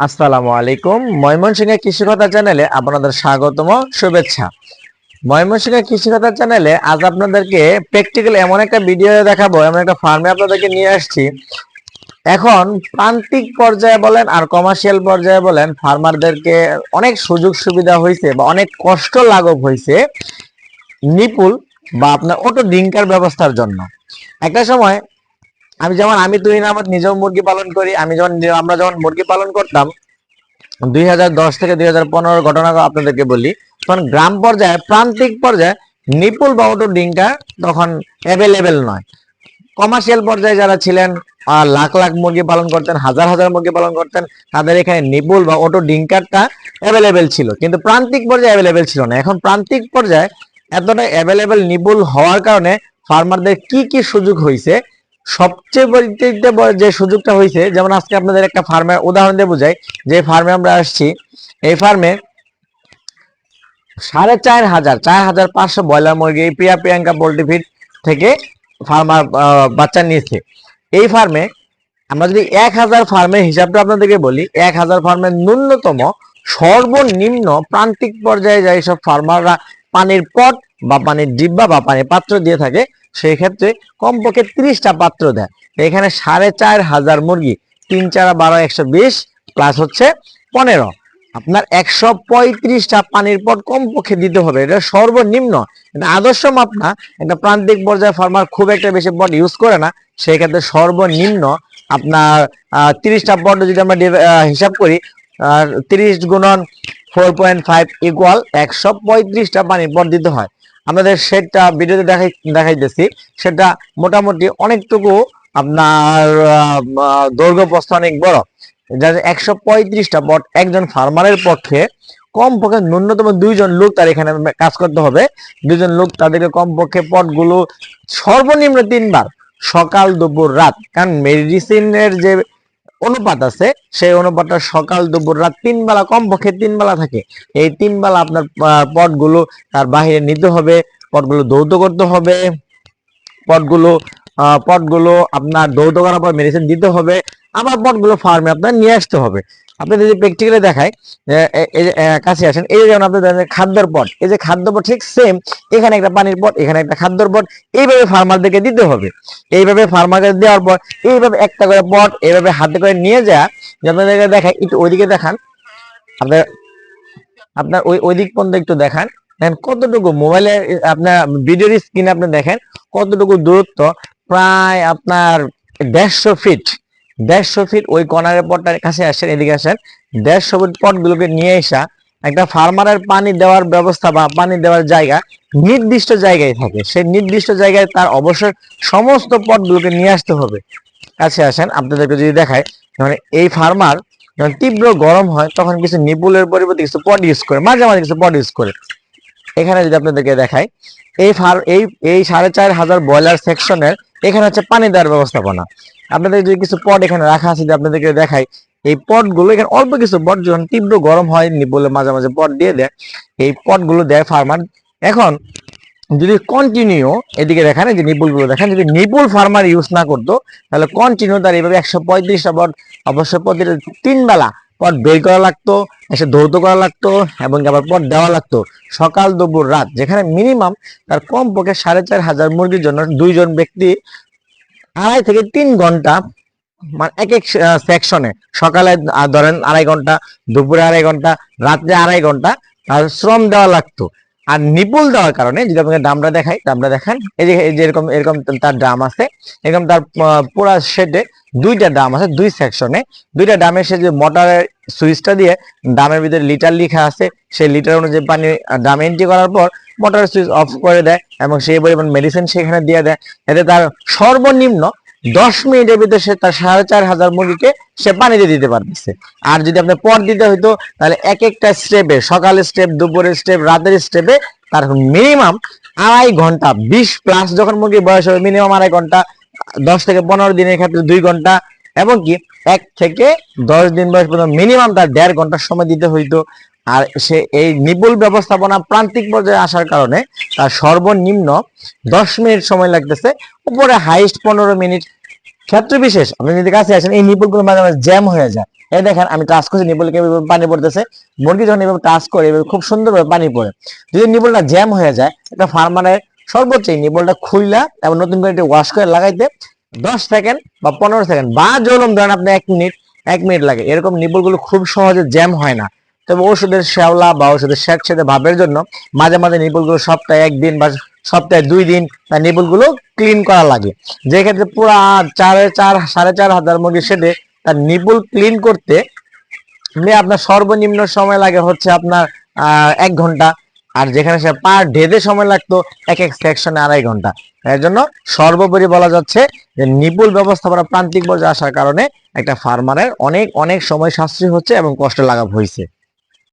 আসসালামু আলাইকুম। ময়মনসিংহ কৃষিকতা চ্যানেলে আপনাদের স্বাগতম, শুভেচ্ছা। ময়মনসিংহ কৃষিকতা চ্যানেলে আজ আপনাদেরকে প্র্যাকটিক্যাল এমন একটা ভিডিও দেখাবো, এমন একটা ফার্মে আপনাদেরকে নিয়ে আসছি। এখন প্রান্তিক পর্যায়ে বলেন আর কমার্শিয়াল পর্যায়ে বলেন ফার্মারদেরকে অনেক সুযোগ সুবিধা হয়েছে বা অনেক কষ্ট লাঘব হয়েছে নিপুল বা আপনার অটো ডিঙ্কার ব্যবস্থার জন্য। একটা সময় আমি যেমন আমি তুই আমার নিজেও মুরগি পালন করি, আমি যখন আমরা যখন মুরগি পালন করতাম, দুই দশ থেকে দুই হাজার ঘটনা আপনাদেরকে বলি, তখন গ্রাম পর্যায়ে, প্রান্তিক পর্যায়ে নিপুল বা অটো ডিঙ্কা তখন অ্যাভেলেবেল নয়। কমার্শিয়াল পর্যায়ে যারা ছিলেন লাখ লাখ মুরগি পালন করতেন, হাজার হাজার মুরগি পালন করতেন, তাদের এখানে নিপুল বা অটো ডিঙ্কারটা অ্যাভেলেবেল ছিল। কিন্তু প্রান্তিক পর্যায়ে অ্যাভেলেবেল ছিল না। এখন প্রান্তিক পর্যায়ে এতটা অ্যাভেলেবেল নিপুল হওয়ার কারণে ফার্মারদের কি কি সুযোগ হয়েছে সবচেয়ে যে সুযোগটা হয়েছে, যেমন আজকে আপনাদের একটা ফার্মের উদাহরণ দিয়ে বুঝাই, যে ফার্মে আমরা আসছি, এই ফার্মে সাড়ে চার হাজার চার হাজার পাঁচশো ব্রয়লার মুরগি প্রিয়া প্রিয়াঙ্কা পোল্ট্রি ফিড থেকে ফার্মার বাচ্চা নিয়েছে। এই ফার্মে আমরা যদি এক হাজার ফার্মের হিসাবটা আপনাদেরকে বলি, এক হাজার ফার্মের ন্যূনতম সর্বনিম্ন প্রান্তিক পর্যায়ে যাই সব ফার্মাররা পানির পট বা পানির ডিব্বা বা পানির পাত্র দিয়ে থাকে সেই ক্ষেত্রে কমপক্ষে ত্রিশটা পাত্র দেয়। এখানে সাড়ে চার হাজার মুরগি, তিন চার বারো, একশো বিশ প্লাস হচ্ছে পনেরো। আপনার একশো পঁয়ত্রিশটা পানির পট কমপক্ষে দিতে হবে। এটা সর্বনিম্ন। এটা আদর্শ মাপ না। এটা প্রান্তিক পর্যায়ে ফার্মার খুব একটা বেশি পট ইউজ করে না। সেই ক্ষেত্রে সর্বনিম্ন আপনার তিরিশটা পট যদি আমরা হিসাব করি তিরিশ গুণন ফোর পয়েন্ট ফাইভ ইকুয়াল একশো পঁয়ত্রিশটা পানির পট দিতে হয়। আমাদের সেটা ভিডিওতে দেখাই দেখাইতেছি। সেটা মোটামুটি অনেকটুকু আপনার দৈর্ঘ্য প্রস্থ অনেক বড়। একশো পঁয়ত্রিশটা পট একজন ফার্মারের পক্ষে কম পক্ষে ন্যূনতম দুইজন লোক তার এখানে কাজ করতে হবে। দুজন লোক তাদেরকে কম পক্ষে পটগুলো সর্বনিম্ন তিনবার, সকাল, দুপুর, রাত। কারণ মেডিসিনের যে অনুপাত আছে। সেই অনুপাতটা সকাল, দুপুর, রাত তিন বেলা, কমপক্ষে তিন বেলা থাকে। এই তিন বেলা আপনার পটগুলো তার বাহিরে নিতে হবে। পটগুলো দৌত করতে হবে। পটগুলো পটগুলো আপনার দৌত করার পর মেডিসিন দিতে হবে। আবার পটগুলো ফার্মে আপনার নিয়ে আসতে হবে। আপনি যদি প্র্যাকটিক্যালি দেখায় কাছে আসেন, এই যে যেমন দেখেন খাদ্যের পট, এই যে খাদ্য পট ঠিক সেম এখানে একটা পানির পট, এখানে একটা খাদ্যর পট, এইভাবে ফার্মারদেরকে দিতে হবে। এইভাবে ফার্মারকে দেওয়ার পর, এইভাবে একটা করে পট, এইভাবে হাতে করে নিয়ে যে আপনাদেরকে দেখায়, একটু ওইদিকে দেখান। আপনার আপনার ওই ওই দিক পর্যন্ত একটু দেখান। দেখেন কতটুকু মোবাইলে আপনার ভিডিওর স্ক্রিনে আপনি দেখেন, কতটুকু দূরত্ব, প্রায় আপনার দেড়শো ফিট দেড়শো ফিট ওই কর্নারের পটটার কাছে আসেন, এদিকে আসেন। দেড়শো ফিট পটগুলোকে নিয়ে এসা একটা ফার্মারের পানি দেওয়ার ব্যবস্থা বা পানি দেওয়ার জায়গা নির্দিষ্ট জায়গায় থাকে। সেই নির্দিষ্ট জায়গায় তার অবশ্যই সমস্ত পটগুলোকে নিয়ে আসতে হবে। কাছে আসেন, আপনাদেরকে যদি দেখায় মানে এই ফার্মার যখন তীব্র গরম হয়, তখন কিছু নিপুলের পরিবর্তে কিছু পট ইউজ করে মাঝে মাঝে কিছু পট ইউজ করে। এখানে যদি আপনাদেরকে দেখাই, এই ফার এই এই সাড়ে চার হাজার ব্রয়লার সেকশনের এখানে হচ্ছে পানি দেওয়ার ব্যবস্থাপনা। আপনাদের যদি কিছু পট এখানে রাখা আছে, যদি আপনাদেরকে দেখাই, এই পটগুলো এখানে অল্প কিছু পট যখন তীব্র গরম হয় নিপুলে মাঝে মাঝে পট দিয়ে দেয়, এই পটগুলো দেয় ফার্মার এখন, যদি কন্টিনিউ এদিকে দেখেন যে নিপুলগুলো দেখেন, যদি নিপুল ফার্মার ইউজ না করতো, তাহলে কন্টিনিউ তার এইভাবে একশো পঁয়ত্রিশটা পট অবশ্যই প্রতিটা তিন বেলা পট বের করা লাগতো, এসে ধৌত করা লাগতো, এবং আবার পট দেওয়া লাগতো। সকাল, দুপুর, রাত, যেখানে মিনিমাম তার কম পক্ষে সাড়ে চার হাজার মুরগির জন্য দুইজন ব্যক্তি আড়াই থেকে তিন ঘণ্টা মানে এক এক সেকশনে সকালে ধরেন আড়াই ঘণ্টা, দুপুরে আড়াই ঘণ্টা, রাত্রে আড়াই ঘণ্টা, তার শ্রম দেওয়া লাগতো। আর নিপুল দেওয়ার কারণে, যদি আপনাকে ডামটা দেখাই ডামটা দেখেন, এই যে এই যে এরকম এরকম তার ড্রাম আছে, এরকম তার পুরা শেডে দুইটা ড্রাম আছে, দুই সেকশনে দুইটা ড্রামের সে যে মোটরের সুইচটা দিয়ে ড্রামের ভিতরে লিটার লিখা আছে, সেই লিটার অনুযায়ী পানি ড্রাম এন্ট্রি করার পর মোটরের সুইচ অফ করে দেয় এবং সেই পরিমাণ মেডিসিন সেখানে দিয়ে দেয়। এতে তার সর্বনিম্ন দশ মিনিটের ভিতরে সে তার সাড়ে চার হাজার মুরগিকে সে পানি দিয়ে দিতে পারতেছে। আর যদি আপনি পর দিতে হইতো, তাহলে এক একটা স্টেপে সকালের স্টেপ দুপুরের স্টেপ রাতের স্টেপে তার মিনিমাম আড়াই ঘণ্টা, বিশ প্লাস যখন মুরগি বয়স হবে মিনিমাম আড়াই ঘণ্টা, দশ থেকে পনেরো দিনের ক্ষেত্রে দুই ঘণ্টা, এবং কি এক থেকে দশ দিন বয়স পর্যন্ত মিনিমাম তার দেড় ঘণ্টার সময় দিতে হইতো। আর সে এই নিপুল ব্যবস্থাপনা প্রান্তিক পর্যায়ে আসার কারণে তার সর্বনিম্ন দশ মিনিট সময় লাগতেছে। উপরে হাইস্ট পনেরো মিনিট ক্ষেত্র বিশেষ আপনি যদি কাছে আসেন, এই নিপুলগুলো মাঝে মাঝে জ্যাম হয়ে যায়। এই দেখেন, আমি টাচ করছি এভাবে পানি পড়তেছে। মুরগি যখন এভাবে টাচ করে, এভাবে খুব সুন্দরভাবে পানি পড়ে। যদি নিবলটা জ্যাম হয়ে যায়, একটা ফার্মারের সর্বোচ্চ এই নিবলটা খুইলা এবং নতুন করে ওয়াশ করে লাগাইতে দশ সেকেন্ড বা পনেরো সেকেন্ড বা জলম ধরেন আপনি এক মিনিট এক মিনিট লাগে। এরকম নিবলগুলো খুব সহজে জ্যাম হয় না। তবে ওষুধের শ্যাওলা বা ওষুধের স্যাট সেটে ভাবের জন্য মাঝে মাঝে নিবলগুলো সপ্তাহে একদিন বা সপ্তাহে দুই দিন তার নিবলগুলো ক্লিন করা লাগে। যে ক্ষেত্রে পুরো চার চার, সাড়ে চার হাজার মুরগি সেটে তার নিবল ক্লিন করতে এমনি আপনার সর্বনিম্ন সময় লাগে হচ্ছে আপনার এক ঘণ্টা। আর যেখানে সে পার ডেতে সময় লাগতো, এক এক সেকশনে আড়াই ঘণ্টা। এর জন্য সর্বোপরি বলা যাচ্ছে যে নিপুল ব্যবস্থাপনা প্রান্তিক পর্যায়ে আসার কারণে একটা ফার্মারের অনেক অনেক সময় সাশ্রয় হচ্ছে এবং কষ্ট লাঘব হয়েছে